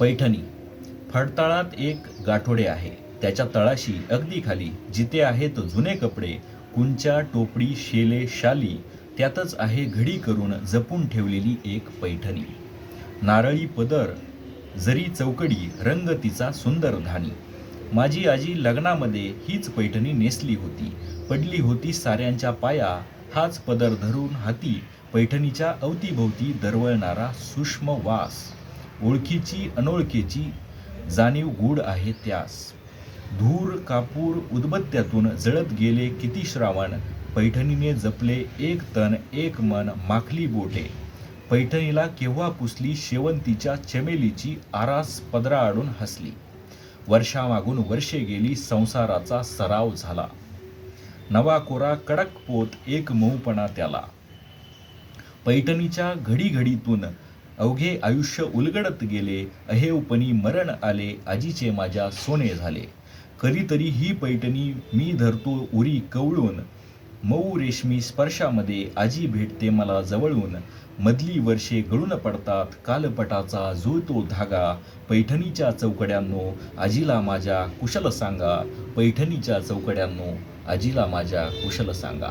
पैठणी. फडताळात एक गाठोडे आहे. त्याच्या तळाशी अगदी खाली जिथे आहेत जुने कपडे कुंच्या टोपडी शेले शाली त्यातच आहे घडी करून जपून ठेवलेली एक पैठणी. नारळी पदर जरी चौकडी रंग तिचा सुंदर धानी. माझी आजी लग्नामध्ये हीच पैठणी नेसली होती. पडली होती साऱ्यांच्या पाया हाच पदर धरून हाती पैठणीच्या अवतीभोवती दरवळणारा सूक्ष्म वास. ओळखीची अनोळखीची जाणीव गूढ आहे त्यास. धूर कापूर उदबत्त्यातून जळत गेले किती श्रावण पैठणीने जपले एक तन एक मन माखली बोटे. पैठणीला केव्हा पुसली शेवंतीच्या चमेलीची आरास पदराआडून हसली. वर्षामागून वर्षे गेली संसाराचा सराव झाला. नवा कोरा कडक पोत एक मऊपणा त्याला. पैठणीच्या घडीघडीतून अवघे आयुष्य उलगडत गेले अहेवपणी मरण आले आजीचे माझ्या सोने झाले. कधीतरी ही पैठणी मी धरतो उरी कवळून. मऊ रेशमी स्पर्शामध्ये आजी भेटते मला जवळून. मधली वर्षे गळून पडतात कालपटाचा जुळतो धागा. पैठणीच्या चौकड्यांनो आजीला माझ्या कुशल सांगा. पैठणीच्या चौकड्यांनो आजीला माझ्या कुशल सांगा.